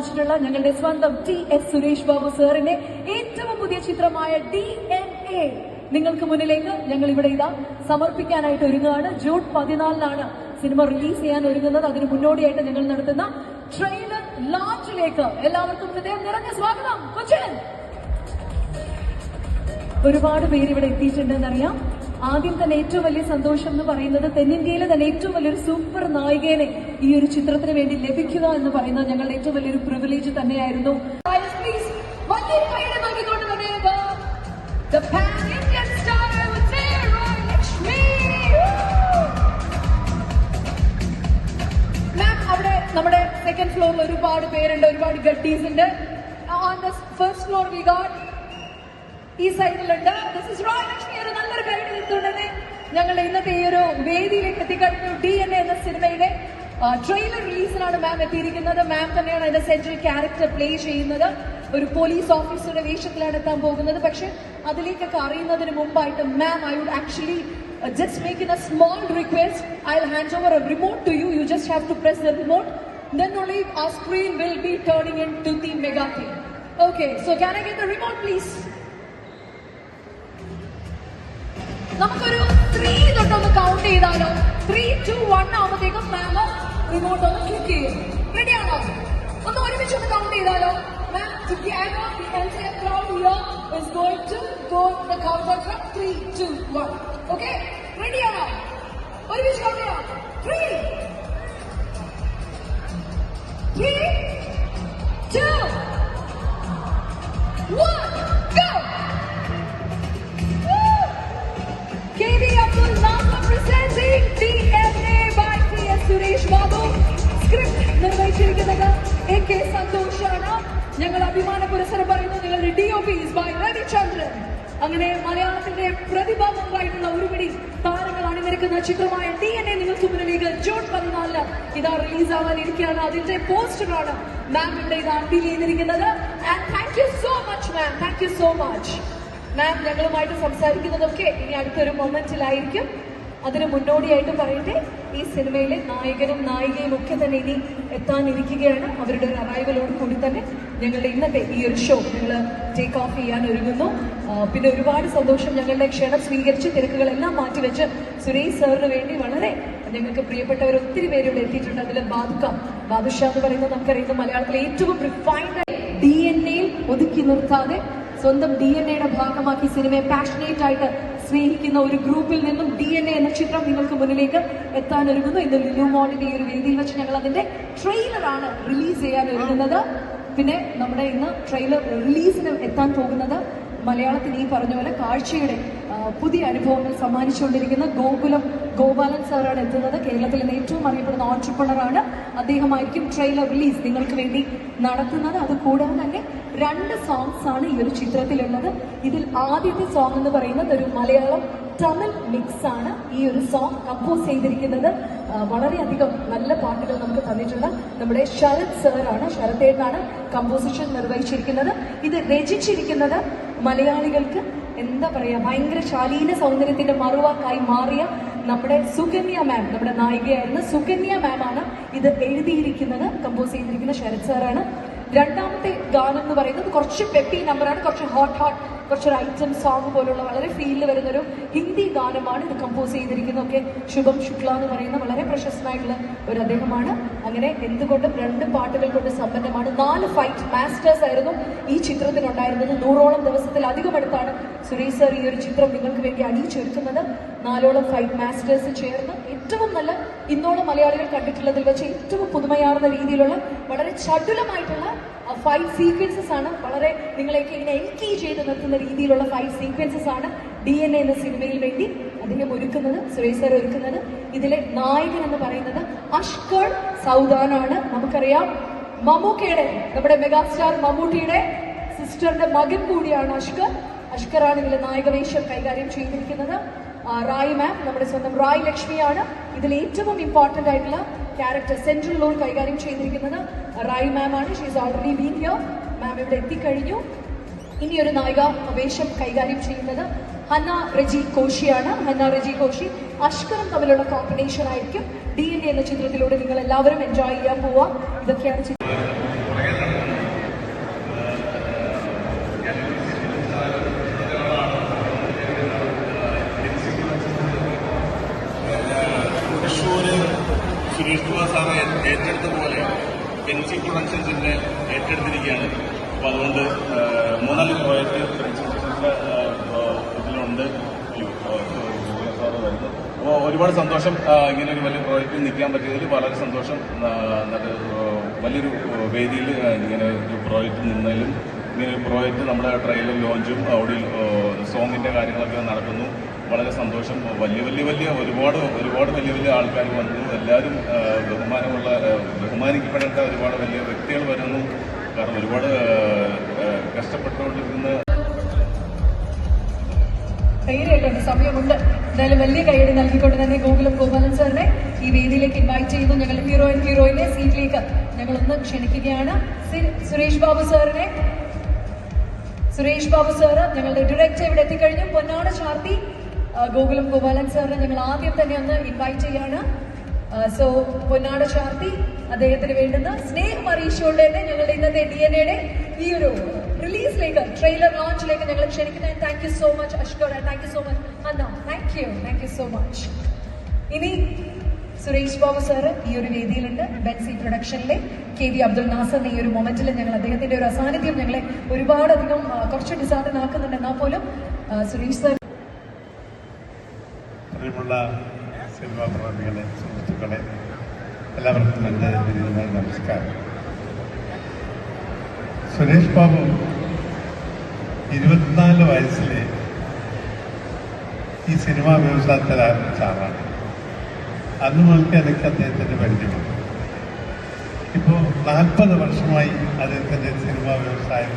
സമ്മാനിച്ചിട്ടുള്ള ഞങ്ങളുടെ സ്വന്തം T S Suresh Babu സാറിന്റെ ഏറ്റവും പുതിയ ചിത്രമായ ഡി എൻ എ. നിങ്ങൾക്ക് മുന്നിലേക്ക് ഞങ്ങൾ ഇവിടെ ഇതാ സമർപ്പിക്കാനായിട്ട് ഒരുങ്ങുകയാണ്. ജൂൺ പതിനാലിനാണ് സിനിമ റിലീസ് ചെയ്യാൻ ഒരുങ്ങുന്നത്. അതിന് മുന്നോടിയായിട്ട് ഞങ്ങൾ നടത്തുന്ന ട്രെയിലർ ലോഞ്ചിലേക്ക് എല്ലാവർക്കും ഹൃദയം നിറഞ്ഞ സ്വാഗതം. കൊച്ചിൻ. ഒരുപാട് പേര് ഇവിടെ എത്തിയിട്ടുണ്ടെന്നറിയാം ആദ്യം തന്നെ ഏറ്റവും വലിയ സന്തോഷം എന്ന് പറയുന്നത് തെന്നിന്ത്യയിലെ തന്നെ ഏറ്റവും വലിയൊരു സൂപ്പർ നായികേനെ ഈ ഒരു ചിത്രത്തിന് വേണ്ടി ലഭിക്കുക എന്ന് പറയുന്നത് ഞങ്ങളുടെ ഏറ്റവും വലിയൊരു പ്രിവിലേജ് തന്നെയായിരുന്നു. Star, I would say, Roy Lakshmi. അവിടെ നമ്മുടെ സെക്കൻഡ് ഫ്ലോറിൽ ഒരുപാട് പേരുണ്ട് ഒരുപാട് ഗഡീസ് ഉണ്ട്. On the first floor we got ഈ സൈഡിലുണ്ട് ദിസ് ഇസ് റോയ് ലക്ഷ്മി ഒരു നല്ലൊരു കൈഡ് നിൽക്കുന്നുണ്ടെന്ന് ഞങ്ങൾ ഇന്നത്തെ ഈ ഒരു വേദിയിലേക്ക് എത്തിക്കഴിഞ്ഞു ഡി എൻ എന്ന സിനിമയിലെ ട്രെയിലർ റിലീസിനാണ് മാം എത്തിയിരിക്കുന്നത്. മാം തന്നെയാണ് അതിന്റെ സെൻട്രൽ ക്യാരക്ടർ പ്ലേ ചെയ്യുന്നത്. ഒരു പോലീസ് ഓഫീസറുടെ വേഷത്തിലാണ് എത്താൻ പോകുന്നത്. പക്ഷെ അതിലേക്കൊക്കെ അറിയുന്നതിന് മുമ്പായിട്ട് ma'am I would actually just make in a small request I hand over a remote to you you just have to press the remote then only our screen will be turning into the mega thing. Okay, so can I get the remote please നമുക്കൊരു count ചെയ്താലോ three two one ആവുമ്പോഴത്തേക്കും ma'am remote ഒന്ന് click ചെയ്യും റെഡിയാണോ ഒന്ന് ഒരുമിച്ച് ഒന്ന് count ചെയ്താലോ മാം together the entire crowd here is going to go the countdown from three to one okay റെഡിയാണോ ഒരുമിച്ച് കൗണ്ട് ചെയ്യാം three three two one go Babu script നിർവഹിച്ചിരിക്കുന്നത് A K സന്തോഷാണ്. ഞങ്ങൾ അഭിമാന പുരസ്സരം പറയുന്നു നിങ്ങളുടെ D O P is by Ravichandran. അങ്ങനെ മലയാളത്തിന്റെ പ്രതിഭാഗങ്ങളായിട്ടുള്ള ഒരുപിടി താരങ്ങൾ അണിനിരക്കുന്ന ചിത്രമായ ഡി എൻ എ നിങ്ങൾക്ക് മുന്നിലേക്ക് ജൂൺ പതിനാലിന് ഇതാ റിലീസ് ആവാനിരിക്കുകയാണ് അതിന്റെ പോസ്റ്ററാണ് മാം ഇവിടെ ഇത് അൺവീൽ ചെയ്തിരിക്കുന്നത്. And thank you so much ma'am thank you so much ma'am ഞങ്ങളുമായിട്ട് സംസാരിക്കുന്നതൊക്കെ ഇനി അടുത്തൊരു മൊമെന്റിലായിരിക്കും അതിന് മുന്നോടിയായിട്ട് പറയട്ടെ ഈ സിനിമയിലെ നായകനും നായികയും ഒക്കെ തന്നെ ഇനി എത്താനിരിക്കുകയാണ്. അവരുടെ ഒരു അറൈവലോട് കൂടി തന്നെ ഞങ്ങളുടെ ഇന്നത്തെ ഈ ഒരു ഷോ ഞങ്ങൾ ടേക്ക് ഓഫ് ചെയ്യാൻ ഒരുങ്ങുന്നു. പിന്നെ ഒരുപാട് സന്തോഷം ഞങ്ങളുടെ ക്ഷണം സ്വീകരിച്ച് തിരക്കുകളെല്ലാം മാറ്റിവെച്ച് സുരേഷ് സാറിന് വേണ്ടി വളരെ ഞങ്ങൾക്ക് പ്രിയപ്പെട്ടവർ ഒത്തിരി പേര് എത്തിയിട്ടുണ്ട്. അതിൽ ബാദുക്ക ബാദുഷ എന്ന് പറയുന്നത് നമുക്കറിയുന്ന മലയാളത്തിലെ ഏറ്റവും റിഫൈൻഡ് ഡി എൻ എയിൽ ഒതുക്കി നിർത്താതെ സ്വന്തം ഡി എൻ എയുടെ ഭാഗമാക്കി സിനിമയെ പാഷനേറ്റ് ആയിട്ട് സ്നേഹിക്കുന്ന ഒരു ഗ്രൂപ്പിൽ നിന്നും ഡി എൻ എ എന്ന ചിത്രം നിങ്ങൾക്ക് മുന്നിലേക്ക് എത്താൻ ഒരുങ്ങുന്നു. ഇന്ന് ലുലു മോളിന്റെ ഈ ഒരു വേദിയിൽ വെച്ച് ഞങ്ങൾ അതിന്റെ ട്രെയിലറാണ് റിലീസ് ചെയ്യാൻ ഒരുങ്ങുന്നത്. പിന്നെ നമ്മുടെ ഇന്ന് ട്രെയിലർ റിലീസിന് എത്താൻ പോകുന്നത് മലയാളത്തിൽ ഈ പറഞ്ഞ പോലെ കാഴ്ചയുടെ പുതിയ അനുഭവങ്ങൾ സമ്മാനിച്ചുകൊണ്ടിരിക്കുന്ന ഗോകുലം ഗോപാലൻ സാറാണ് എത്തുന്നത്. കേരളത്തിലെ ഏറ്റവും അറിയപ്പെടുന്ന ഓൺട്രപ്രണറാണ് അദ്ദേഹമായിരിക്കും ട്രെയിലർ റിലീസ് നിങ്ങൾക്ക് വേണ്ടി നടത്തുന്നത്. അത് കൂടാതെ തന്നെ രണ്ട് സോങ്സ് ആണ് ഈ ഒരു ചിത്രത്തിലുള്ളത്. ഇതിൽ ആദ്യത്തെ സോങ് എന്ന് പറയുന്നത് ഒരു മലയാളം തമിഴ് മിക്സ് ആണ് ഈ ഒരു സോങ് കമ്പോസ് ചെയ്തിരിക്കുന്നത്. വളരെയധികം നല്ല പാട്ടുകൾ നമുക്ക് തന്നിട്ടുള്ള നമ്മുടെ ശരത് സാറാണ് ശരത്തേട്ടാണ് കമ്പോസിഷൻ നിർവഹിച്ചിരിക്കുന്നത്. ഇത് രചിച്ചിരിക്കുന്നത് മലയാളികൾക്ക് എന്താ പറയാ ഭയങ്കര ശാലീന സൗന്ദര്യത്തിന്റെ മറുവാക്കായി മാറിയ നമ്മുടെ സുകന്യ മാം നമ്മുടെ നായികയായിരുന്ന സുകന്യ മാം ആണ് ഇത് എഴുതിയിരിക്കുന്നത് കമ്പോസ് ചെയ്തിരിക്കുന്ന ശരത് സാറാണ് രണ്ടാമത്തെ ഗാനം എന്ന് പറയുന്നത് കുറച്ച് പെപ്പി നമ്പറാണ് കുറച്ച് ഹോട്ട് ഹോട്ട് കുറച്ചൊരു ഐറ്റം സോങ് പോലുള്ള വളരെ ഫീലിൽ വരുന്നൊരു ഹിന്ദി ഗാനമാണ് ഇത് കമ്പോസ് ചെയ്തിരിക്കുന്നതൊക്കെ ശുഭം ശുക്ല എന്ന് പറയുന്ന വളരെ പ്രശസ്തമായിട്ടുള്ള ഒരു അദ്ദേഹമാണ്. അങ്ങനെ എന്തുകൊണ്ടും രണ്ട് പാട്ടുകൾ കൊണ്ട് സമ്പന്നമാണ് നാല് ഫൈറ്റ് മാസ്റ്റേഴ്സ് ആയിരുന്നു ഈ ചിത്രത്തിനുണ്ടായിരുന്നത് നൂറോളം ദിവസത്തിൽ അധികം അടുത്താണ് സുരേഷ് സാർ ഈ ഒരു ചിത്രം നിങ്ങൾക്ക് വേണ്ടി അണിയിച്ചൊരുക്കുന്നത് നാലോളം ഫൈറ്റ് മാസ്റ്റേഴ്സ് ചേർന്ന് ഏറ്റവും നല്ല ഇന്നോളം മലയാളികൾ കണ്ടിട്ടുള്ളതിൽ വെച്ച് ഏറ്റവും പുതുമയാർന്ന രീതിയിലുള്ള വളരെ ചടുലമായിട്ടുള്ള ഫൈറ്റ് സീക്വൻസസ് ആണ്. വളരെ നിങ്ങളെയൊക്കെ ഇങ്ങനെ എൻഗേജ് ചെയ്ത് നിർത്തുന്ന രീതിയിലുള്ള ഫൈവ് സീക്വൻസസ് ആണ് ഡി എൻ എന്ന സിനിമയിൽ വേണ്ടി അദ്ദേഹം ഒരുക്കുന്നത് സുരേഷ് സാർ ഒരുക്കുന്നത്. ഇതിലെ നായകൻ എന്ന് പറയുന്നത് അഷ്കർ സൗദാനാണ് നമുക്കറിയാം മമ്മൂക്കയുടെ നമ്മുടെ മെഗാസ്റ്റാർ മമ്മൂട്ടിയുടെ സിസ്റ്ററിന്റെ മകൻ കൂടിയാണ് അഷ്കർ. അഷ്കറാണ് ഇതിലെ നായകവേഷം കൈകാര്യം ചെയ്തിരിക്കുന്നത്. റായ് മാം നമ്മുടെ സ്വന്തം റായ് ലക്ഷ്മിയാണ്. ഇതിൽ ഏറ്റവും ഇമ്പോർട്ടന്റ് ആയിട്ടുള്ള ക്യാരക്ടർ സെൻട്രൽ റോൾ കൈകാര്യം ചെയ്തിരിക്കുന്നത് റായ് മാം ആണ്. She's already been here ma'am ഇവിടെ എത്തിക്കഴിഞ്ഞു. ഇനി ഒരു നായിക വേഷം കൈകാര്യം ചെയ്യുന്നത് ഹന്ന റജി കോശിയാണ് ഹന്ന റജി കോശി അഷ്കറും തമ്മിലുള്ള കോമ്പിനേഷൻ ആയിരിക്കും. ഡി എൻ എന്ന ചിത്രത്തിലൂടെ നിങ്ങൾ എല്ലാവരും എൻജോയ് ചെയ്യാൻ പോവാം ഇതൊക്കെയാണ് ചിത്രം സുരേഷ് കുമാർ സാറ് ഏറ്റെടുത്ത പോലെ പെൻസി പ്രൊഡക്ഷൻസിന്റെ ഏറ്റെടുത്തിരിക്കുകയാണ്. അപ്പൊ അതുകൊണ്ട് മൂന്നാൽ പ്രോജക്ട് പെൻസി പ്രൊഡക്ഷൻസിന്റെ ഇതിലുണ്ട്. സാറ് അപ്പോൾ ഒരുപാട് സന്തോഷം ഇങ്ങനെ ഒരു വലിയ പ്രോജക്റ്റ് നിൽക്കാൻ പറ്റിയതിൽ വളരെ സന്തോഷം നല്ല വലിയൊരു വേദിയിൽ ഇങ്ങനെ ഒരു പ്രോജക്റ്റ് നിന്നതിലും പ്രോജക്റ്റ് നമ്മുടെ ട്രെയിലർ ലോഞ്ചും അവിടെ സോങ്ങിന്റെ കാര്യങ്ങളൊക്കെ നടക്കുന്നു. വളരെ സന്തോഷം. വലിയ വലിയ വലിയ ഒരുപാട് ഒരുപാട് വലിയ വലിയ ആൾക്കാർ വന്നു. എല്ലാവരും ബഹുമാനമുള്ള ബഹുമാനിക്കപ്പെടേണ്ട ഒരുപാട് വലിയ വ്യക്തികൾ വരുന്നു. കാരണം ഒരുപാട് കഷ്ടപ്പെട്ടുകൊണ്ടിരിക്കുന്ന ധൈര്യമായിട്ടുണ്ട് സമയമുണ്ട്. എന്തായാലും വലിയ കൈയടി നൽകിക്കൊണ്ട് തന്നെ ഗോകുലം ഗോപാലൻ സാറിനെ ഈ വേദിയിലേക്ക് ഇൻവൈറ്റ് ചെയ്യുന്നു. ഞങ്ങൾ ഹീറോ ആൻഡ് ഹീറോയിനെ സീറ്റിലേക്ക് ഞങ്ങളൊന്ന് ക്ഷണിക്കുകയാണ്. സുരേഷ് ബാബു സാറിനെ സുരേഷ് ബാബു സാറ് ഞങ്ങളുടെ ഡയറക്ടർ ഇവിടെ എത്തിക്കഴിഞ്ഞു. പൊന്നാട ചാർത്തി ആ, ഗോകുലം ഗോപാലൻ സാറിനെ ഞങ്ങൾ ആദ്യം തന്നെ ഒന്ന് ഇൻവൈറ്റ് ചെയ്യാണ്. സോ പൊന്നാട ചാർത്തി അദ്ദേഹത്തിന് വേണ്ടുന്ന സ്നേഹം അറിയിച്ചുകൊണ്ട് തന്നെ ഞങ്ങളുടെ ഇന്നത്തെ ഡി എൻ എയുടെ ഈ ഒരു റിലീസിലേക്ക് ട്രെയിലർ ലോഞ്ചിലേക്ക് ഞങ്ങൾ ക്ഷണിക്കുന്ന. Thank you so much Ashkar thank you so much Anna thank you thank you so much ഇനി സുരേഷ് ബാബു സാറ് ഈ ഒരു വേദിയിലുണ്ട്. ബെൻസി പ്രൊഡക്ഷനിലെ കെ വി അബ്ദുൽ നാസർ ഈ ഒരു മൊമെന്റിൽ ഞങ്ങൾ അദ്ദേഹത്തിന്റെ ഒരു അസാന്നിധ്യം ഞങ്ങളെ ഒരുപാടധികം കുറച്ച് ഡിസാർട്ടൻ ആക്കുന്നുണ്ട്. എന്നാൽ പോലും സുരേഷ് സാർ പ്രിയമുള്ള എല്ലാവർക്കും നമസ്കാരം. സുരേഷ് ബാബു ഇരുപത്തിനാല് വയസ്സിലെ ഈ സിനിമാ വ്യവസായത്തിൽ ആരംഭിച്ച ആളാണ്. അന്ന് മുതൽക്ക് എനിക്ക് അദ്ദേഹത്തിന്റെ പരിചയമാണ് ഇപ്പോൾ നാൽപ്പത് വർഷമായി അദ്ദേഹത്തിന്റെ സിനിമാ വ്യവസായം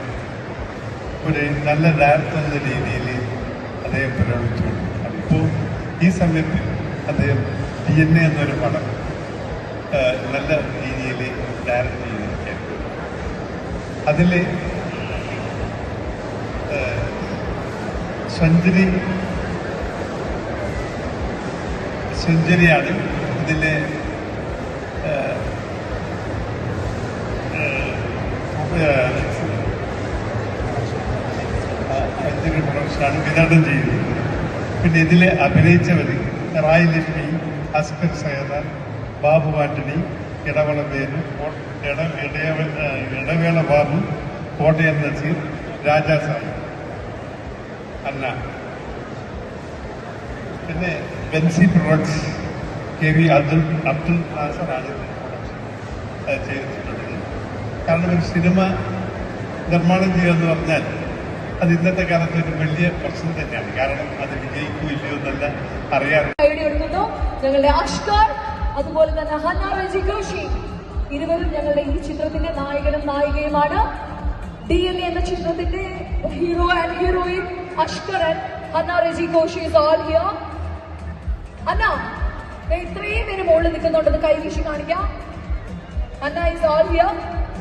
ഒരു നല്ല ഡയറക്ടർ എന്ന രീതിയിൽ അദ്ദേഹം പ്രയോഗിച്ചുകൊണ്ട് ഇപ്പോൾ ഈ സമയത്ത് അദ്ദേഹം ഡി എൻ എ എന്നൊരു പടം നല്ല രീതിയിൽ ഡയറക്റ്റ് ചെയ്തിരിക്കുകയാണ്. അതിൽ സെഞ്ചുറി സെഞ്ചുറിയാണ് ആ, അഞ്ചൊരു പ്രൊഡക്ഷനാണ് വിതരണം ചെയ്തത് പിന്നെ ഇതിലെ അഭിനയിച്ചവർ റായ് ലക്ഷ്മി അസ്കർ സേന ബാബു ആന്റണി ഇടവള പേര് ഇടവേള ബാബു കോട്ടയം നസീർ രാജാ സാഹിബ് അന്ന പിന്നെ Benzy products. K V Abdul Abdul നാസറാണ് ഇതിന്റെ പ്രൊഡക്ഷൻ കാരണം ഒരു സിനിമ നിർമ്മാണം ചെയ്യുക എന്ന് പറഞ്ഞാൽ അത് ഇന്നത്തെ കാലത്ത് ഒരു വലിയ പ്രശ്നം തന്നെയാണ്. കാരണം അത് വിജയിക്കൂ ഇല്ലയോ എന്നല്ല അറിയാൻ ഞങ്ങളുടെ അഷ്കർ അതുപോലെ തന്നെ ഹന്ന റജി ഘോഷി. ഇരുവരും ഞങ്ങളുടെ ഈ ചിത്രത്തിന്റെ നായകനും നായികയുമാണ്. ഡി എൻ എന്ന ചിത്രത്തിന്റെ hero and heroine Ashkar and Hanna Reji Koshy is all here Anna ഇത്രയും പേര് മുകളിൽ നിൽക്കുന്നുണ്ടെന്ന് കൈ വീശി കാണിക്കാം. അന്ന ഇസ്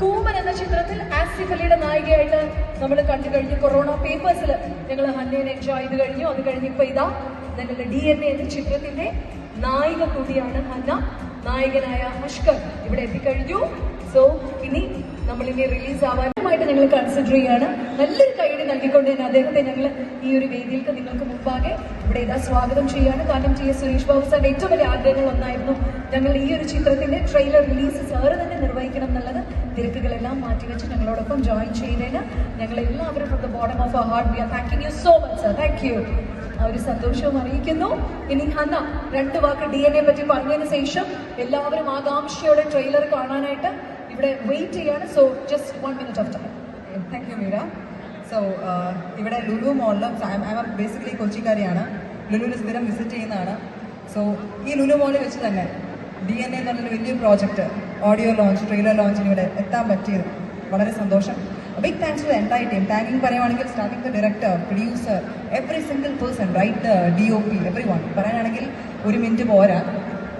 കൂമൻ എന്ന ചിത്രത്തിൽ ആസിഫ് നായികയായിട്ട് നമ്മൾ കണ്ടു കഴിഞ്ഞു. കൊറോണ പേപ്പേഴ്സിൽ ഞങ്ങൾ ഹന്നയെ എൻജോയ് ചെയ്ത് കഴിഞ്ഞു. അത് കഴിഞ്ഞ് ഇപ്പൊ ഇതാ ഞങ്ങളുടെ ഡി എൻ എ എന്ന ചിത്രത്തിന്റെ നായിക കൂടിയാണ് ഹന്ന. നായകനായ അഷ്കർ ഇവിടെ എത്തിക്കഴിഞ്ഞു. സോ ഇനി നമ്മൾ ഇനി റിലീസ് ആവാനുമായിട്ട് ഞങ്ങൾ കൺസിഡർ ചെയ്യാണ്. നല്ലൊരു കൈയ്യടി നൽകിക്കൊണ്ട് തന്നെ അദ്ദേഹത്തെ ഞങ്ങൾ ഈ ഒരു വേദിയിലേക്ക് നിങ്ങൾക്ക് മുമ്പാകെ ഇവിടെ ഇതാ സ്വാഗതം ചെയ്യാണ്. കാരണം ടി എസ് സുരേഷ് ബാബു സാറിന്റെ ഏറ്റവും വലിയ ആഗ്രഹങ്ങൾ ഒന്നായിരുന്നു ഞങ്ങൾ ഈ ഒരു ചിത്രത്തിന്റെ ട്രെയിലർ റിലീസ് സാറ് തന്നെ നിർവഹിക്കണം എന്നുള്ളത്. തിരക്കുകളെല്ലാം മാറ്റിവെച്ച് ഞങ്ങളോടൊപ്പം ജോയിൻ ചെയ്തതിന് ഞങ്ങൾ എല്ലാവരും from the bottom of our heart we are thanking you so much sir thank you ആ ഒരു സന്തോഷവും അറിയിക്കുന്നു. ഇനി ഹന്ന രണ്ട് വാക്ക് ഡി എൻ എ പറ്റി പറഞ്ഞതിന് ശേഷം എല്ലാവരും ആകാംക്ഷയോടെ ട്രെയിലർ കാണാനായിട്ട് ഇവിടെ വെയിറ്റ് ചെയ്യാണ്. So just one minute of time thank you Meera so ഇവിടെ ലുലു മോളിൽ ബേസിക്കലി കൊച്ചിക്കാരിയാണ്. ലുലുവിന് സ്ഥിരം വിസിറ്റ് ചെയ്യുന്നതാണ്. സോ ഈ ലുലു മോളിൽ വെച്ച് തന്നെ ഡി എൻ എ പറഞ്ഞൊരു വലിയ പ്രോജക്റ്റ് ഓഡിയോ ലോഞ്ച് ട്രെയിലർ ലോഞ്ചിന് ഇവിടെ എത്താൻ പറ്റിയത്. വളരെ സന്തോഷം. Big thanks to entire team thanking പറയുവാണെങ്കിൽ starting the director producer every single person right D O P every one പറയാനാണെങ്കിൽ ഒരു മിനിറ്റ് പോരാ.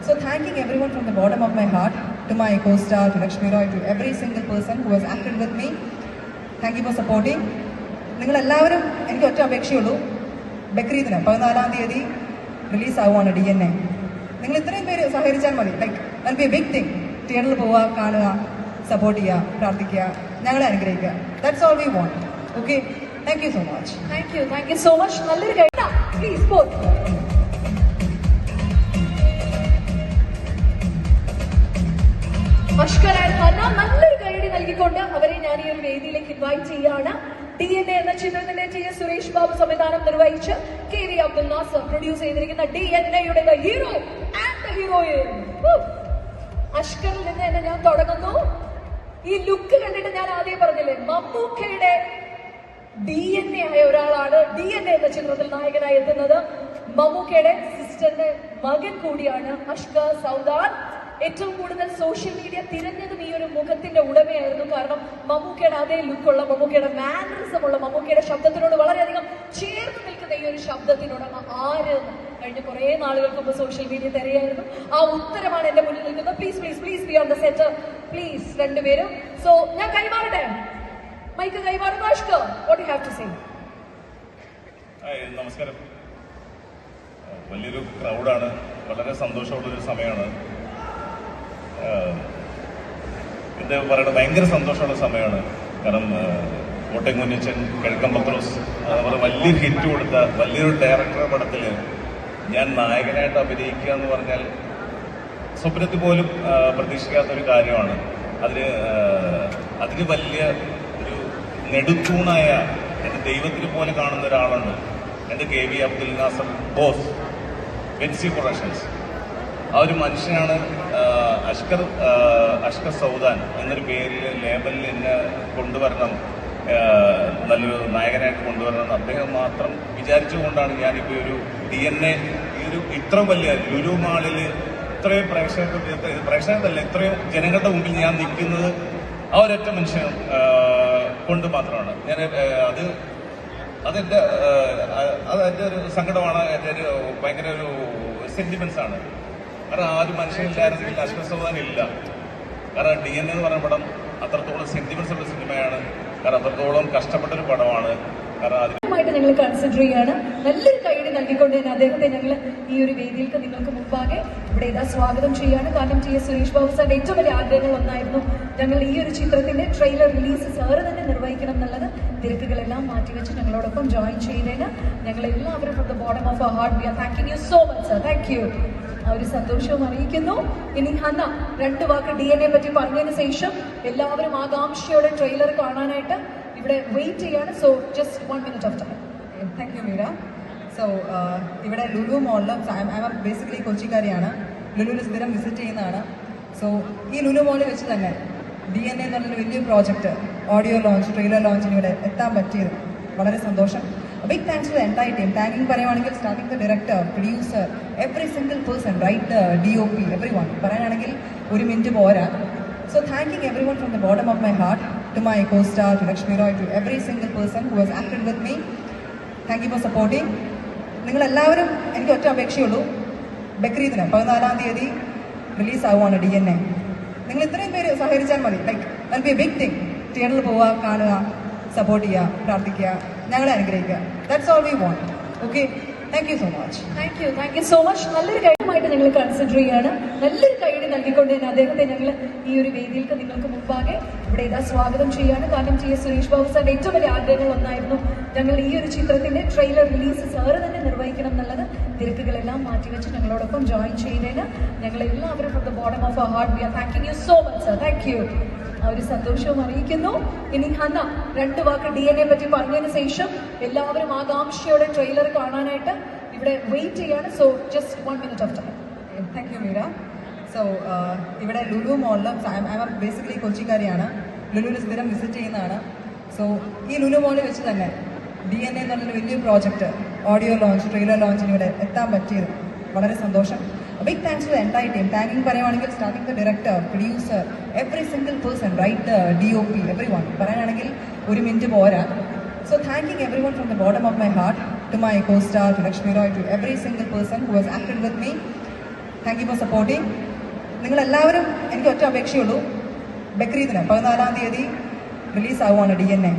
So thanking every one from the bottom of my heart, to my co-star, to Lakshmi Roy, to every single person who has acted with me. Thank you for supporting നിങ്ങളെല്ലാവരും എനിക്ക് ഒറ്റ അപേക്ഷയുള്ളൂ. ബക്രീദിന് പതിനാലാം തീയതി റിലീസാവുകയാണ് D N A നിങ്ങൾ ഇത്രയും പേര് സഹകരിച്ചാൽ മതി. Like that be a big thing തിയേറ്ററിൽ പോവുക കാണുക സപ്പോർട്ട് ചെയ്യുക പ്രാർത്ഥിക്കുക ഞങ്ങളെ അനുഗ്രഹിക്കുക. That's all we want okay thank you so much thank you thank you so much നല്ലൊരു പ്ലീസ് പോ നല്ലൊരു ഗൈഡ് നൽകിക്കൊണ്ട് അവരെ ഞാൻ ഈ ഒരു വേദിയിലേക്ക് ഇൻവൈറ്റ് ചെയ്യാണ്. ഡി എൻ എ എന്ന ചിത്രത്തിന്റെ എസ് സുരേഷ് ബാബു സംവിധാനം നിർവഹിച്ച് K V Abdul Nasar produce ചെയ്തിരിക്കുന്ന ഡി എൻ എയുടെ ഹീറോ ആൻഡ് ഹീറോയിൻ അഷ്കറിൽ നിന്ന് തന്നെ ഞാൻ തുടങ്ങുന്നു. ഈ ലുക്ക് കണ്ടിട്ട് ഞാൻ ആദ്യം പറഞ്ഞില്ലേ മമ്മൂക്കയുടെ ഡി എൻ എ ആയ ഒരാളാണ് ഡി എൻ എ എന്ന ചിത്രത്തിൽ നായകനായി എത്തുന്നത്. മമ്മൂക്കയുടെ സിസ്റ്ററിന്റെ മകൻ കൂടിയാണ് അഷ്കർ സൗദാൻ. ഏറ്റവും കൂടുതൽ സോഷ്യൽ മീഡിയ തിരഞ്ഞതും ഈ ഒരു മുഖത്തിന്റെ ഉടമയായിരുന്നു. കാരണം മമ്മൂക്കയുടെ അതേ ലുക്കുള്ള മമ്മൂക്കയുടെ മാനറിസം ഉള്ള മമ്മൂക്കയുടെ ശബ്ദത്തിനോട് വളരെയധികം ചേർന്ന് നിൽക്കുന്ന ഈ ഒരു ശബ്ദത്തിനുടമ ആര് കഴിഞ്ഞ കുറെ നാളുകൾക്ക് മുമ്പ് സോഷ്യൽ മീഡിയ തിരയായിരുന്നു. ആ ഉത്തരമാണ് എന്റെ മുന്നിൽ നിൽക്കുന്നത്. Please please please be on the set please രണ്ടുപേരും. സോ ഞാൻ കൈമാറട്ടെ? മൈക്ക് കൈമാറുന്നു Ashka what you have to say നമസ്കാരം. വലിയൊരു ക്രൗഡാണ് വളരെ സന്തോഷമുള്ളൊരു സമയമാണ്. എന്താ പറയുന്നത് ഭയങ്കര സന്തോഷമുള്ള സമയമാണ്. കാരണം കോട്ടയം കുഞ്ഞച്ചൻ കിഴക്കൻ പത്രോസ് അതുപോലെ വലിയൊരു ഹിറ്റ് കൊടുത്ത വലിയൊരു ഡയറക്ടറുടെ പടത്തിൽ ഞാൻ നായകനായിട്ട് അഭിനയിക്കുക എന്ന് പറഞ്ഞാൽ സ്വപ്നത്തിൽ പോലും പ്രതീക്ഷിക്കാത്ത പ്രതീക്ഷിക്കാത്തൊരു കാര്യമാണ്. അതിന് അതിന് വലിയ ഒരു നെടുത്തൂണായ എന്റെ ദൈവത്തിന് പോലെ കാണുന്ന ഒരാളുണ്ട്. എന്റെ K V Abdul Nasar boss Benzy productions. ആ ഒരു മനുഷ്യനാണ് അഷ്കർ അഷ്കർ സൗദാൻ എന്നൊരു പേരിൽ ലേബലിൽ എന്നെ കൊണ്ടുവരണം നല്ലൊരു നായകനായിട്ട് കൊണ്ടുവരണം എന്ന് അദ്ദേഹം മാത്രം വിചാരിച്ചുകൊണ്ടാണ് ഞാനിപ്പോൾ ഒരു ഡി എൻ എ ഈ ഒരു ഇത്ര വലിയ ലുലു മാളിൽ ഇത്രയും പ്രേക്ഷകർക്ക് പ്രേക്ഷകരല്ല ഇത്രയും ജനങ്ങളുടെ മുമ്പിൽ ഞാൻ നിൽക്കുന്നത് ആ ഒരൊറ്റ മനുഷ്യൻ കൊണ്ട് മാത്രമാണ്. ഞാൻ അത് അതെന്റെ അത് എന്റെ ഒരു സങ്കടമാണ് എന്റെ ഒരു ഭയങ്കര ഒരു സെന്റിമെന്റ്സ് ആണ്. കാരണം ആ ഒരു മനുഷ്യനില്ലായിരുന്നെങ്കിൽ അശ്വസവാൻ ഇല്ല കാരണം ഡി എൻ എന്ന് പറയുന്ന പടം അത്രത്തോളം സെന്റിമെന്റ്സ് ഉള്ള സിനിമയാണ്. കാരണം അത്രത്തോളം കഷ്ടപ്പെട്ട ഒരു പടമാണ്. കാരണം ആയിട്ട് ഞങ്ങൾ കൺസിഡർ ചെയ്യാണ്. നല്ലൊരു കൈയ്യടി നൽകിക്കൊണ്ട് തന്നെ അദ്ദേഹത്തെ ഞങ്ങൾ ഈ ഒരു വേദിയിലേക്ക് നിങ്ങൾക്ക് മുമ്പാകെ ഇവിടെ ഇതാ സ്വാഗതം ചെയ്യാണ്. കാരണം ടി എസ് സുരേഷ് ബാബു സാറിന്റെ ഏറ്റവും വലിയ ആഗ്രഹങ്ങൾ ഒന്നായിരുന്നു ഞങ്ങൾ ഈ ഒരു ചിത്രത്തിന്റെ ട്രെയിലർ റിലീസ് സാറ് തന്നെ നിർവഹിക്കണം എന്നുള്ളത്. തിരക്കുകളെല്ലാം മാറ്റിവെച്ച് ഞങ്ങളോടൊപ്പം ജോയിൻ ചെയ്തതിന് ഞങ്ങൾ എല്ലാവരും from the bottom of heart we are thanking you so much sir thank you ആ ഒരു സന്തോഷവും അറിയിക്കുന്നു. ഇനി ഹന്ന രണ്ട് വാക്ക് ഡി എൻ എ പറ്റി പറഞ്ഞതിന് ശേഷം എല്ലാവരും ആകാംക്ഷയോടെ ട്രെയിലർ കാണാനായിട്ട് ഇവിടെ വെയിറ്റ് ചെയ്യാണ്. So just one minute of time thank you Meera so ഇവിടെ ലുലു മോളിൽ ബേസിക്കലി കൊച്ചിക്കാരിയാണ്. ലുലുവിൽ സ്ഥിരം വിസിറ്റ് ചെയ്യുന്നതാണ്. സോ ഈ ലുലു മോളിൽ വെച്ച് തന്നെ ഡി എൻ എ പറഞ്ഞൊരു വലിയ പ്രോജക്റ്റ് ഓഡിയോ ലോഞ്ച് ട്രെയിലർ ലോഞ്ചിന് ഇവിടെ എത്താൻ പറ്റിയത് വളരെ സന്തോഷം. Big thanks to entire team thanking പറയുവാണെങ്കിൽ starting the director producer every single person right D O P every one പറയാനാണെങ്കിൽ ഒരു മിനിറ്റ് പോരാ. So thanking everyone from the bottom of my heart, to my co-star, to Lakshmi Roy, to every single person who has acted with me. Thank you for supporting. നിങ്ങൾ എല്ലാവരും എനിക്ക് ഒറ്റ അപേക്ഷയുള്ളൂ. ബക്രീദിന് പതിനാലാം തീയതി റിലീസാവുകയാണ് D N A നിങ്ങൾ ഇത്രയും പേര് സഹകരിച്ചാൽ മതി. Like that be a big thing തിയേറ്ററിൽ പോവുക കാണുക സപ്പോർട്ട് ചെയ്യുക പ്രാർത്ഥിക്കുക. ഞങ്ങളെ അനുഗ്രഹിക്കുക. That's all we want okay thank you so much thank you thank you so much നല്ലൊരു കാര്യമായിട്ട് ഞങ്ങൾ കൺസിഡർ ചെയ്യുകയാണ് നല്ലൊരു കൈയ്യടി നൽകിക്കൊണ്ട് തന്നെ അദ്ദേഹത്തെ ഞങ്ങൾ ഈ ഒരു വേദിയിലേക്ക് നിങ്ങൾക്ക് മുമ്പാകെ ഇവിടെ ഇതാ സ്വാഗതം ചെയ്യുകയാണ്. കാരണം ടി എസ് സുരേഷ് ബാബു സാറിന്റെ ഏറ്റവും വലിയ ആഗ്രഹങ്ങൾ ഒന്നായിരുന്നു ഞങ്ങൾ ഈ ഒരു ചിത്രത്തിന്റെ ട്രെയിലർ റിലീസ് സാറ് തന്നെ നിർവഹിക്കണം എന്നുള്ളത്. തിരക്കുകളെല്ലാം മാറ്റിവെച്ച് ഞങ്ങളോടൊപ്പം ജോയിൻ ചെയ്യുന്നതിന് ഞങ്ങൾ എല്ലാവരും from the bottom of our heart we are thanking you so much sir thank you ആ ഒരു സന്തോഷവും അറിയിക്കുന്നു. ഇനി ഹന്ന രണ്ട് വാക്ക് ഡി എൻ എ പറ്റി പറഞ്ഞതിന് ശേഷം എല്ലാവരും ആകാംക്ഷയോടെ ട്രെയിലർ കാണാനായിട്ട് ഇവിടെ വെയിറ്റ് ചെയ്യാണ്. So just one minute of time thank you Meera so ഇവിടെ ലുലു എം ബേസിക്കലി കൊച്ചിക്കാരിയാണ്. ലുലുവിനെ സ്ഥിരം വിസിറ്റ് ചെയ്യുന്നതാണ്. സോ ഈ ലുലു മോളിൽ വെച്ച് തന്നെ ഡി എൻ എ എന്നുള്ളൊരു വലിയ പ്രോജക്റ്റ് ഓഡിയോ ലോഞ്ച് ട്രെയിലർ ലോഞ്ചിന് ഇവിടെ എത്താൻ പറ്റിയത്. വളരെ സന്തോഷം. ബിഗ് താങ്ക്സ് ടു എന്റെ ടീം താങ്കിങ് പറയുവാണെങ്കിൽ starting the director producer every single person right D O P every one പറയുകയാണെങ്കിൽ ഒരു മിനിറ്റ് പോരാ. So thanking every one the the bottom of my heart to my co star to Lakshmi Rai to every single person who acted acted with me thank you for supporting നിങ്ങളെല്ലാവരും എനിക്ക് ഒറ്റ അപേക്ഷയുള്ളൂ. ബക്രീദിന് പതിനാലാം തീയതി release ആവുകയാണ് D N A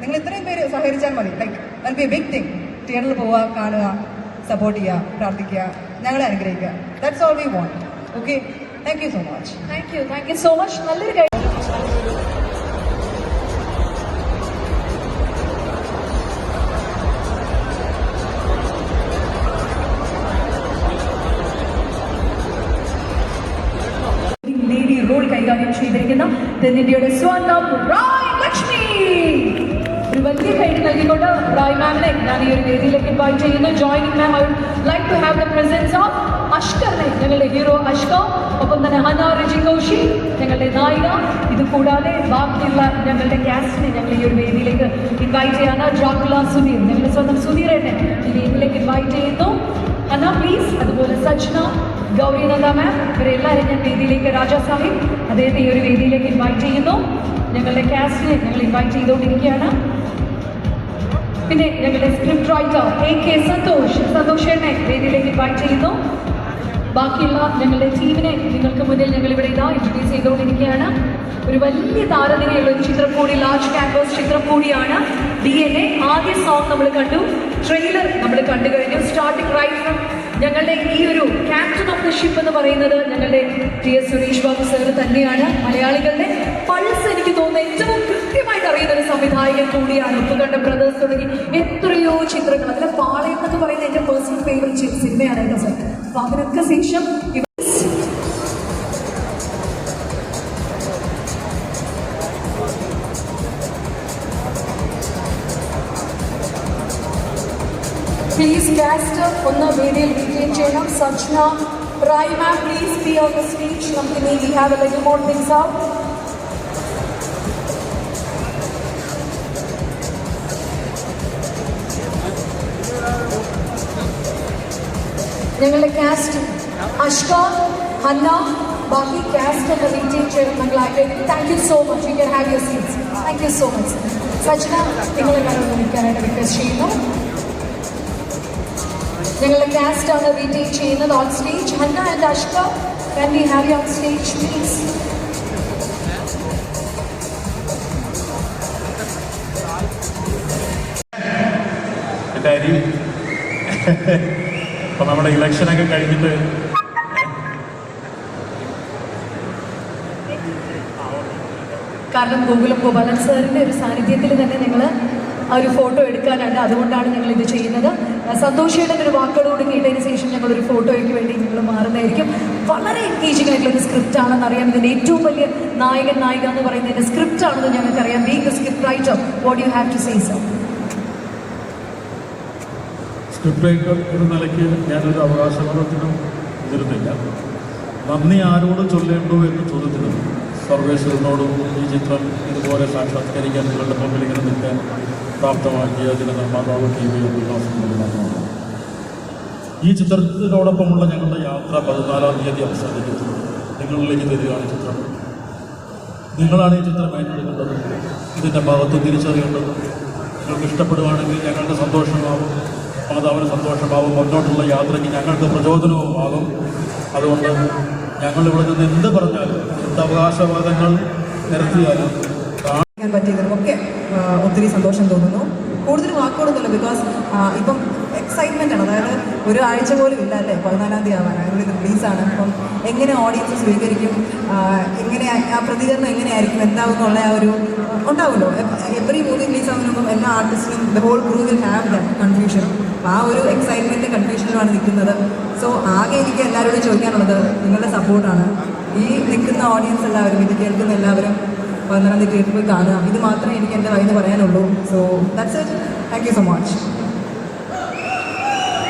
നിങ്ങൾ ഇത്രയും പേര് സഹകരിച്ചാൽ മതി. Like be a big thing തിയേറ്ററിൽ പോവുക കാണുക സപ്പോർട്ട് ചെയ്യുക പ്രാർത്ഥിക്കുക. ഞങ്ങളെ അനുഗ്രഹിക്കുക. That's all we want okay thank you so much thank you thank you so much നല്ലൊരു കാര്യം ലേഡി റോൾ കൈകാര്യം ചെയ്തിരിക്കുന്ന തെന്നിന്ത്യയുടെ സ്വന്തം റായ് നൽകിക്കൊണ്ട് റായ് മാമിനെ ഞാൻ ഈ ഒരു വേദിയിലേക്ക് ഇൻവൈറ്റ് ചെയ്യുന്നു. Joining ma'am I like to have the presence of അഷ്കറിനെ ഞങ്ങളുടെ ഹീറോ അഷ്കർ ഒപ്പം തന്നെ ഹന റിജി കൗശി ഞങ്ങളുടെ നായിക. ഇത് കൂടാതെ ബാക്കിയുള്ള ഞങ്ങളുടെ കാസ്റ്റിനെ ഞങ്ങൾ ഈ ഒരു വേദിയിലേക്ക് ഇൻവൈറ്റ് ചെയ്യാണ്. ഡ്രാക്കുല സുധീർ ഞങ്ങളുടെ സ്വന്തം സുധീരനെ ഈ വേദിയിലേക്ക് ഇൻവൈറ്റ് ചെയ്യുന്നു. ഹന പ്ലീസ് അതുപോലെ സജ്ന ഗൗരീനന്ദ മാം ഇവരെല്ലാവരും ഞാൻ വേദിയിലേക്ക് രാജാ സാഹിബ് അദ്ദേഹത്തെ ഈ ഒരു വേദിയിലേക്ക് ഇൻവൈറ്റ് ചെയ്യുന്നു. ഞങ്ങളുടെ കാസ്റ്റിനെ ഞങ്ങൾ ഇൻവൈറ്റ് ചെയ്തുകൊണ്ടിരിക്കുകയാണ്. പിന്നെ ഞങ്ങളുടെ script writer A K Santhosh. സന്തോഷേനെ വേദിയിലേക്ക് ഇൻവൈറ്റ് ചെയ്യുന്നു. ബാക്കിയുള്ള ഞങ്ങളുടെ ടീമിനെ നിങ്ങൾക്ക് മുന്നിൽ ഞങ്ങൾ ഇവിടെ ഇതാ ഇൻട്രൊഡ്യൂസ് ചെയ്തുകൊണ്ടിരിക്കുകയാണ്. ഒരു വലിയ താരനിരയുള്ള ഒരു ചിത്രം കൂടി ലാർജ് ക്യാൻവാസ് ചിത്രം കൂടിയാണ് ഡി എൻ എ ആദ്യ സോങ് നമ്മൾ കണ്ടു. ട്രെയിലർ നമ്മൾ കണ്ടു കഴിഞ്ഞു. സ്റ്റാർട്ടിംഗ് റൈറ്റ് ഫ്രം ഞങ്ങളുടെ ഈ ഒരു ക്യാപ്റ്റൻ ഓഫ് ദ ഷിപ്പ് എന്ന് പറയുന്നത് ഞങ്ങളുടെ T S Suresh Babu sir തന്നെയാണ്. മലയാളികളുടെ പൾസ് എനിക്ക് തോന്നുന്ന ഏറ്റവും കൃത്യമായിട്ട് അറിയുന്ന ഒരു സംവിധായകൻ കൂടിയാണ്. ഉപ്പുകണ്ട ബ്രദേഴ്സ് തുടങ്ങി എത്രയോ ചിത്രങ്ങൾ. അതിലെ പാളയം എന്ന് പറയുന്ന എന്റെ പേഴ്സണൽ ഫേവറേറ്റ് സിനിമയാണ് കേട്ടോ സാർ. അപ്പൊ അതിനൊക്കെ ശേഷം പ്ലീസ് കാസ്റ്റ് ഒന്ന് വേദിയിൽ റീറ്റെയിൻ ചെയ്യണം Sajna Rai ma'am please be on the stage നമുക്ക് ഇനി we have a little more things out ഞങ്ങളുടെ കാസ്റ്റ് അഷ്ക ഹന്ന ബാക്കി കാസ്റ്റ് ഒക്കെ റീറ്റെയിൻ ചെയ്യണം ഞങ്ങൾ ആഗ്രഹിക്കുന്നു thank you so much you can have your seats thank you so much Sajna നിങ്ങളെ ഞാൻ ഒന്ന് നിൽക്കാനായിട്ട് റിക്വസ്റ്റ് ചെയ്യുന്നു. ഞങ്ങളുടെ കാസ്റ്റ് ആണ് റീറ്റെയിൻ ചെയ്യുന്നത് on stage Hanna and Ashka can we have you on stage please അരി ഇപ്പം നമ്മുടെ ഇലക്ഷനൊക്കെ കഴിഞ്ഞിട്ട് കാരണം ഗോകുലം ഗോപാലൻ സാറിന്റെ ഒരു സാന്നിധ്യത്തിൽ തന്നെ നിങ്ങൾ ആ ഒരു ഫോട്ടോ എടുക്കാനുണ്ട് അതുകൊണ്ടാണ് ഞങ്ങൾ ഇത് ചെയ്യുന്നത്. സന്തോഷയുടെ ഒരു വാക്കുകളോട് കേട്ടതിന് ശേഷം ഞങ്ങൾ ഒരു ഫോട്ടോയ്ക്ക് വേണ്ടി ഞങ്ങൾ മാറുന്നതായിരിക്കും. വളരെ എൻഗേജിംഗ് ആയിട്ടുള്ള ഒരു സ്ക്രിപ്റ്റ് ആണെന്ന് അറിയാം. ഇതിന്റെ ഏറ്റവും വലിയ നായകൻ നായിക എന്ന് പറയുന്നതിന്റെ സ്ക്രിപ്റ്റ് ആണെന്ന് ഞങ്ങൾക്കറിയാം. Being script writer what you have to say sir script writer നിലയ്ക്ക് ഞാനൊരു അവകാശവാദത്തിനും ഇതിരുന്നില്ല. നന്ദി ആരോട് ചൊല്ലേണ്ടോ എന്ന ചോദ്യത്തിന് സർവേശ്വരനോടും ഈ ചിത്രം ഇതുപോലെ സാക്ഷാത്കരിക്കാൻ നിങ്ങളുടെ മുമ്പിൽ ഇങ്ങനെ നിൽക്കാൻ പ്രാപ്തമാക്കിയ ചില നിർമ്മാതാവ് ടി വി അബ്ദുല്ലാസിനോട് ഈ ചിത്രത്തിനോടൊപ്പമുള്ള ഞങ്ങളുടെ യാത്ര പതിനാലാം തീയതി അവസാനിക്കുന്നു നിങ്ങളിലേക്ക് തരികയാണ് ചിത്രം. നിങ്ങളാണ് ഈ ചിത്രം ഏറ്റെടുക്കേണ്ടത്. ഇതിന്റെ ഭാഗത്ത് തിരിച്ചറിയേണ്ടത് നിങ്ങൾക്ക് ഇഷ്ടപ്പെടുകയാണെങ്കിൽ ഞങ്ങളുടെ സന്തോഷമാവും. മാതാവിന് സന്തോഷമാവും. മുന്നോട്ടുള്ള യാത്രയ്ക്ക് ഞങ്ങൾക്ക് പ്രചോദനവും ആകും. അതുകൊണ്ട് ഞങ്ങൾ ഇവിടെ നിന്ന് എന്ത് പറഞ്ഞാലും എന്ത് അവകാശവാദങ്ങൾ നിരത്തിയാലും ചെയ്യാൻ പറ്റിയതിനും ഒക്കെ ഒത്തിരി സന്തോഷം തോന്നുന്നു. കൂടുതൽ വാക്കുകളൊന്നുമില്ല ബിക്കോസ് ഇപ്പം എക്സൈറ്റ്മെന്റ് ആണ്. അതായത് ഒരു ആഴ്ച പോലും ഇല്ല അല്ലേ? പതിനാലാം തീയതി ആവാൻ അതിനുള്ളിൽ റിലീസാണ് അപ്പം എങ്ങനെ ഓഡിയൻസ് സ്വീകരിക്കും? എങ്ങനെ ആ- പ്രതികരണം എങ്ങനെയായിരിക്കും? എന്താവും എന്നുള്ള ആ ഒരു ഉണ്ടാവുമല്ലോ. എവറി മൂവി റിലീസ് ആവുമ്പോൾ എല്ലാ ആർട്ടിസ്റ്റിനും the whole crew will have the confusion ആ ഒരു എക്സൈറ്റ്മെന്റ് കൺഫ്യൂഷനിലാണ് നിൽക്കുന്നത്. സോ ആകെ എനിക്ക് എല്ലാവരോടും ചോദിക്കാനുള്ളത് നിങ്ങളുടെ സപ്പോർട്ടാണ് ഈ നിൽക്കുന്ന ഓഡിയൻസ് എല്ലാവരും ഇത് കേൾക്കുന്ന എല്ലാവരും പതിനാറാം തീയതി തിയേറ്ററിൽ പോയി കാണുക ഇത് മാത്രമേ എനിക്ക് എന്റെ വായിന്ന് പറയാനുള്ളൂ. So that's it thank you so much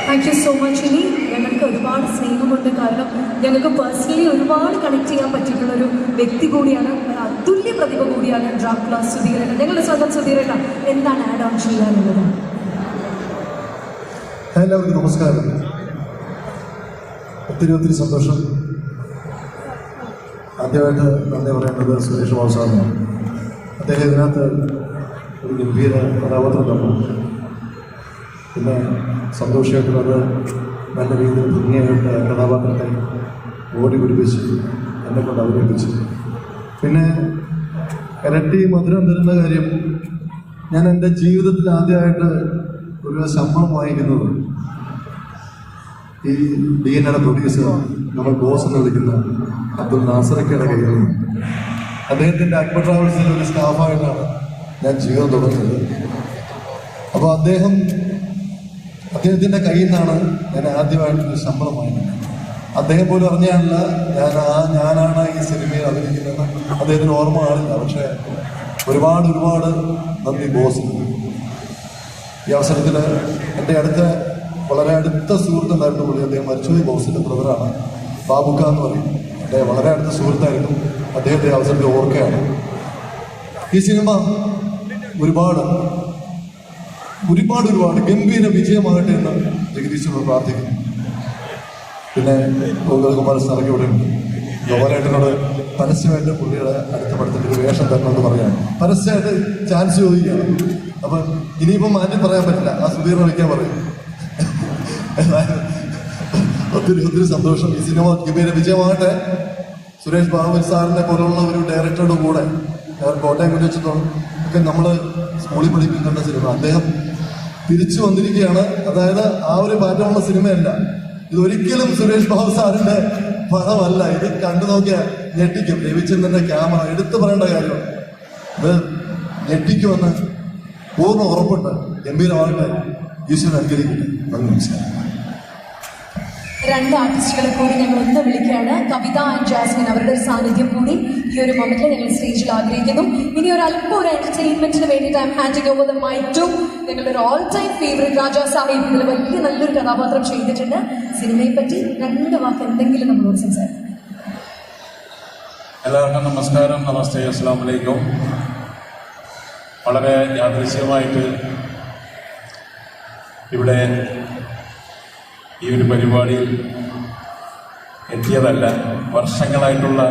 thank you so much ഇനി ഞങ്ങൾക്ക് ഒരുപാട് സ്നേഹമുണ്ട്. കാരണം ഞങ്ങൾക്ക് പേഴ്സണലി ഒരുപാട് കണക്ട് ചെയ്യാൻ പറ്റിയിട്ടുള്ള ഒരു വ്യക്തി കൂടിയാണ് അതുല്യ പ്രതിഭ കൂടിയാണ് ഡ്രാക്കുല സുധീരൻ ഞങ്ങളുടെ സ്വന്തം സുധീരൻ എന്താണ് ആഡ് ഓൺ ചെയ്യാനുള്ളത്? എല്ലാവർക്കും നമസ്കാരം. ഒത്തിരി ഒത്തിരി സന്തോഷം. ആദ്യമായിട്ട് നന്ദി പറയേണ്ടത് സുരേഷ് ബാബു സാറിനാണ് അദ്ദേഹം ഇതിനകത്ത് ഒരു ഗംഭീര കഥാപാത്രം തന്നു. പിന്നെ സന്തോഷമായിട്ടുള്ളത് നല്ല രീതിയിൽ ഭംഗിയായിട്ട് കഥാപാത്രത്തെ ഓടി പിടിപ്പിച്ച് എന്നെ കൊണ്ട് അവതരിപ്പിച്ചു. പിന്നെ ഇരട്ടി മധുരം തരുന്ന കാര്യം ഞാൻ എന്റെ ജീവിതത്തിൽ ആദ്യമായിട്ട് ഒരു ശമ്പളം വാങ്ങിക്കുന്നത് ഈ ഡി എൻ എയുടെ പ്രൊഡ്യൂസർ നമ്മൾ ബോസ് എന്ന് വിളിക്കുന്ന അബ്ദുൽ നാസറക്കയുടെ കയ്യിൽ അദ്ദേഹത്തിന്റെ അക്ബർ ട്രാവൽസിന്റെ ഒരു സ്റ്റാഫായിട്ടാണ് ഞാൻ ജീവിതം തുടങ്ങുന്നത് അപ്പോൾ അദ്ദേഹം അദ്ദേഹത്തിന്റെ കയ്യിൽ നിന്നാണ് ഞാൻ ആദ്യമായിട്ടൊരു ശമ്പളം വാങ്ങിക്കുന്നത് അദ്ദേഹം പോലും അറിഞ്ഞാണല്ല ഞാൻ ആ ഞാനാണ് ഈ സിനിമയിൽ അഭിനയിക്കുന്നത്. അദ്ദേഹത്തിന് ഓർമ്മ കാണില്ല പക്ഷേ ഒരുപാട് ഒരുപാട് നന്ദി ബോസ് ഈ അവസരത്തിൽ എന്റെ അടുത്ത വളരെ അടുത്ത സുഹൃത്തുണ്ടായിരുന്നു പുള്ളി. അദ്ദേഹം മരിച്ചുപോയി ബോസിന്റെ ബ്രദറാണ്. ബാബുക്ക എന്ന് പറയും. അദ്ദേഹം വളരെ അടുത്ത സുഹൃത്തായിരുന്നു. അദ്ദേഹത്തെ അവസരത്തിൽ ഓർക്കുകയാണ്. ഈ സിനിമ ഒരുപാട് ഒരുപാട് ഒരുപാട് ഗംഭീര വിജയമാകട്ടെ എന്ന് ജഗദീശനോട് പ്രാർത്ഥിക്കുന്നു. പിന്നെ ഗോകുലകുമാർ സാറൊക്കെ ഇവിടെ ഗോപാലേട്ടനോട് പരസ്യമായിട്ട് പുള്ളിയുടെ അടുത്ത പടത്തിൽ ഒരു വേഷം തരണമെന്ന് പറയാണ് പരസ്യമായിട്ട് ചാൻസ് ചോദിക്കുകയാണ്. അപ്പം ഇനിയിപ്പം മാറ്റി പറയാൻ പറ്റില്ല. ആ സുധീറിനെ വയ്ക്കാൻ പറയും. ഒത്തിരി ഒത്തിരി സന്തോഷം. ഈ സിനിമ ഗംഭീര വിജയമാകട്ടെ. സുരേഷ് ബാബു സാറിനെ പോലുള്ള ഒരു ഡയറക്ടറുടെ കൂടെ അവർ കോട്ടയം കുഞ്ഞിച്ചിട്ടും ഒക്കെ നമ്മൾ സ്കൂളിൽ പഠിപ്പിക്കേണ്ട സിനിമ. അദ്ദേഹം തിരിച്ചു വന്നിരിക്കുകയാണ്. അതായത് ആ ഒരു പാറ്റമുള്ള സിനിമയല്ല. ഇതൊരിക്കലും സുരേഷ് ബാബു സാറിന്റെ പടമല്ല ഇത് കണ്ടു നോക്കിയാൽ ഞെട്ടിക്കും. രവിചന്ദ്രന്റെ ക്യാമറ എടുത്തു പറയേണ്ട കാര്യം ഇത് ഞെട്ടിക്കുമെന്ന് പൂർണ ഉറപ്പുണ്ട്. ഗംഭീരമാകട്ടെ. ഈശ്വരൻ അനുഗ്രഹിക്കട്ടെ. നന്ദി നമസ്കാരം. രണ്ട് ആർട്ടിസ്റ്റുകളെ കൂടി ഞങ്ങൾ ഒന്ന് വിളിക്കുകയാണ്. കവിത ആൻഡ് ജാസ്മിൻ അവരുടെ ഒരു സാന്നിധ്യം കൂടി ഈ ഒരു മൊമെന്റിൽ ഞങ്ങൾ സ്റ്റേജിൽ ആഗ്രഹിക്കുന്നു. ഇനി ഒരു അല്പം ഒരു എന്റർടൈൻമെന്റിന് വേണ്ടിയിട്ട് handing over the mike to ഞങ്ങളുടെ ഒരു all time favourite Raja Sahib. ഇതിൽ വലിയ നല്ലൊരു കഥാപാത്രം ചെയ്തിട്ടുണ്ട്. സിനിമയെ പറ്റി രണ്ട് വാക്ക് എന്തെങ്കിലും നമ്മളോട് സംസാരിക്കും. എല്ലാവർക്കും നമസ്കാരം. നമസ്തേ. അസ്സാം വലൈക്കും വളരെ യാദൃശ്യമായിട്ട് ഇവിടെ ഈ ഒരു പരിപാടിയിൽ എത്തിയതല്ല. വർഷങ്ങളായിട്ടുള്ള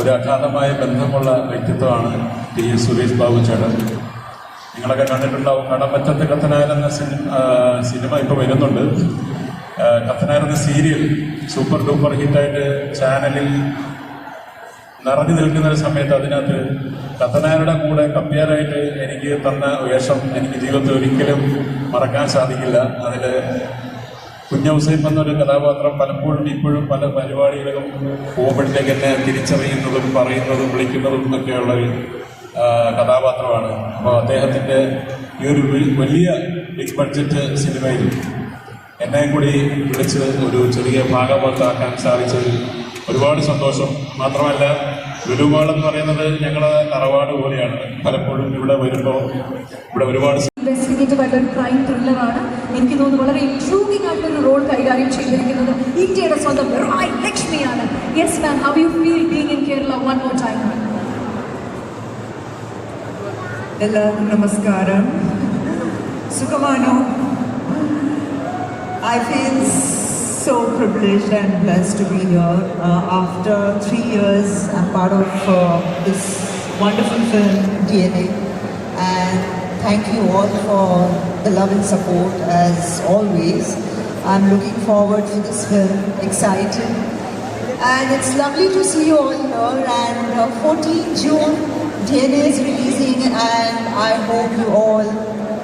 ഒരു അഗാധമായ ബന്ധമുള്ള വ്യക്തിത്വമാണ് ടി എസ് സുരേഷ് ബാബു ചേട്ടൻ. നിങ്ങളൊക്കെ കണ്ടിട്ടുണ്ടാവും കടമറ്റത്ത് കത്തനാർ എന്ന സിനിമ ഇപ്പോൾ വരുന്നുണ്ട്. കത്തനാർ എന്ന സീരിയൽ സൂപ്പർ ഡൂപ്പർ ഹിറ്റായിട്ട് ചാനലിൽ നിറഞ്ഞു നിൽക്കുന്ന ഒരു സമയത്ത് അതിനകത്ത് കത്തനാരുടെ കൂടെ കമ്പ്യറായിട്ട് എനിക്ക് തന്ന വേഷം എനിക്ക് ജീവിതത്തിൽ ഒരിക്കലും മറക്കാൻ സാധിക്കില്ല. അതിൽ കുഞ്ഞൗസൈഫ് എന്നൊരു കഥാപാത്രം പലപ്പോഴും ഇപ്പോഴും പല പരിപാടികളിലും പോകുമ്പോഴത്തേക്ക് എന്നെ തിരിച്ചറിയുന്നതും പറയുന്നതും വിളിക്കുന്നതും ഒക്കെയുള്ള ഒരു കഥാപാത്രമാണ്. അപ്പോൾ അദ്ദേഹത്തിന്റെ ഈ ഒരു വലിയ ബിഗ് ബഡ്ജറ്റ് സിനിമയിൽ എന്നെ കൂടി വിളിച്ച് ഒരു ചെറിയ ഭാഗമാക്കാൻ സാധിച്ചതിൽ ഒരുപാട് സന്തോഷം. മാത്രമല്ല ലുലുമാൾ എന്ന് പറയുന്നത് ഞങ്ങളെ തറവാട് പോലെയാണ്. പലപ്പോഴും ഇവിടെ വരുമ്പോൾ ഇവിടെ ഒരുപാട് ക്രൈം ത്രില്ലറാണ് എനിക്ക് തോന്നുന്നു വളരെ ഇൻട്രൂവിംഗ് ആയിട്ടുള്ള റോൾ കൈകാര്യം ചെയ്തിരിക്കുന്നത് ഇന്ത്യയുടെ സ്വന്തം Rai ലക്ഷ്മിയാണ് yes ma'am how you feel being in Kerala one more time എല്ലാവർക്കും നമസ്കാരം സുഖമാണോ I feel so privileged and blessed to be here. Uh, after three years, I'm part of uh, this wonderful film, DNA. Thank you all for the love and support as always. I'm looking forward to this film, excited. And it's lovely to see you all here. And uh, 14 June, DNA is releasing, and I hope you all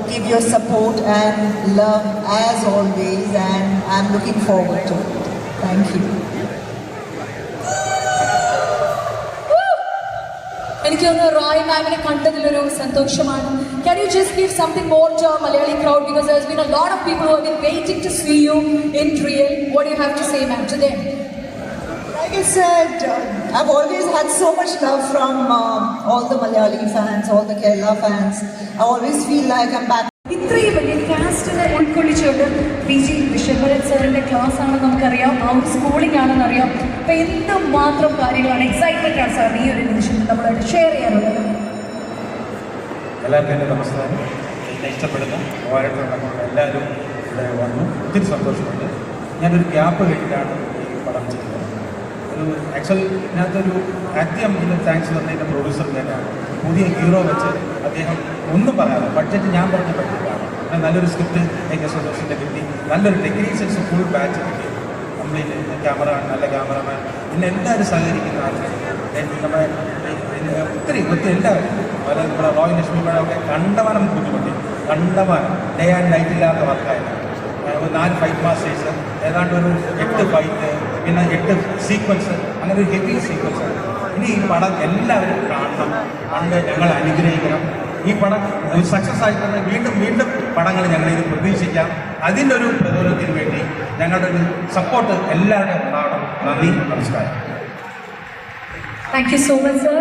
give your support and love as always. And I'm looking forward to it. Thank you. എനിക്ക് തോന്നുന്നു റോയ് മാമിനെ കണ്ടതിലൊരു സന്തോഷമാണ് can you just give something more to Malayali crowd because there's been a lot of people who have been waiting to see you in real what do you have to say ma'am to them Like I said, uh, I've always had so much love from um, all the Malayali fans, all the Kerala fans. I always feel like I'm back. ഇത്രയും വലിയ കാസ്റ്റിനെ ഉൾക്കൊള്ളിച്ചുകൊണ്ട് P G Viswabharan സാറിന്റെ class ആണെന്ന് നമുക്കറിയാം ആ ഒരു schooling ആണെന്ന് അറിയാം അപ്പൊ എന്ത് മാത്രം കാര്യങ്ങളാണ്. എക്സൈറ്റ്മെന്റ് ആണ് സാർ ഈ ഒരു നിമിഷത്തിൽ നമ്മളായിട്ട് ഷെയർ ചെയ്യാനുള്ളത്. എല്ലാവർക്കും നമസ്കാരം. എന്നെ ഇഷ്ടപ്പെടുന്ന. പോരാട്ടമുള്ള എല്ലാവരും ഇവിടെ വന്നു. ഒത്തിരി സന്തോഷമുണ്ട്. ഞാനൊരു ഗ്യാപ്പ് കഴിഞ്ഞിട്ടാണ് ഈ പടം ചെയ്തത്. ഒരു ആക്ച്വൽ ഇതിനകത്തൊരു ആദ്യം ഇതിന് താങ്ക്സ് തന്നതിന്റെ പ്രൊഡ്യൂസർ തന്നെയാണ് പുതിയ ഹീറോ വെച്ച് അദ്ദേഹം ഒന്നും പറയാതെ ബഡ്ജറ്റ് ഞാൻ പറഞ്ഞ ബഡ്ജറ്റാണ് നല്ലൊരു സ്ക്രിപ്റ്റ് എ കെ കിട്ടി. നല്ലൊരു ടെക്നീഷ്യൻസ് ഫുൾ ബാച്ച് കിട്ടി. കംപ്ലീറ്റ് ക്യാമറ നല്ല ക്യാമറമാൻ പിന്നെ എല്ലാവരും സഹകരിക്കുന്ന ആൾക്കാർ ഒത്തിരി ഒത്തിരി എല്ലാവരും. പല നമ്മുടെ റോയൽ ലക്ഷ്മി പഴമൊക്കെ കണ്ടമാനം ബുദ്ധിമുട്ടി. കണ്ടമാനം. ഡേ ആൻഡ് നൈറ്റ് ഇല്ലാത്ത വർക്കായിരുന്നു. ഒരു നാല് ഫൈറ്റ് മാസ്റ്റേഴ്സ് ഏതാണ്ട് ഒരു എട്ട് ഫൈറ്റ് പിന്നെ എട്ട് സീക്വൻസ് അങ്ങനെ ഒരു ഹെവി സീക്വൻസ് ആണ്. ഇനി ഈ പടം എല്ലാവരും കാണണം. കണ്ട് ഞങ്ങൾ അനുഗ്രഹിക്കണം. ഈ പടം സക്സസ് ആയിട്ടുണ്ട്. വീണ്ടും വീണ്ടും പടങ്ങൾ ഞങ്ങളിത് പ്രതീക്ഷിക്കാം. അതിന്റെ ഒരു പ്രചോദനത്തിന് വേണ്ടി ഞങ്ങളുടെ ഒരു സപ്പോർട്ട് എല്ലാവരുടെയും ഉണ്ടാവണം. നന്ദി നമസ്കാരം. താങ്ക് സോ മച്ച് സർ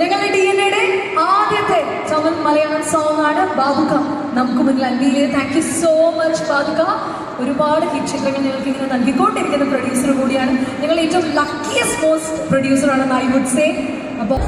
ഞങ്ങളുടെ ആദ്യത്തെ മലയാളം സോങ് ആണ് നമുക്ക് മുന്നിൽ അന്വേഷിച്ചത് താങ്ക് യു സോ മച്ച് ബാബുക ഒരുപാട് ചിത്രങ്ങൾ ഞങ്ങൾക്ക് ഇങ്ങനെ നൽകിക്കൊണ്ടിരിക്കുന്ന പ്രൊഡ്യൂസർ കൂടിയാണ്. ഞങ്ങൾ ഏറ്റവും ലക്കിയസ്റ്റ് മോസ്റ്റ് പ്രൊഡ്യൂസർ ആണ് ഐ വുഡ് സേ അപ്പോൾ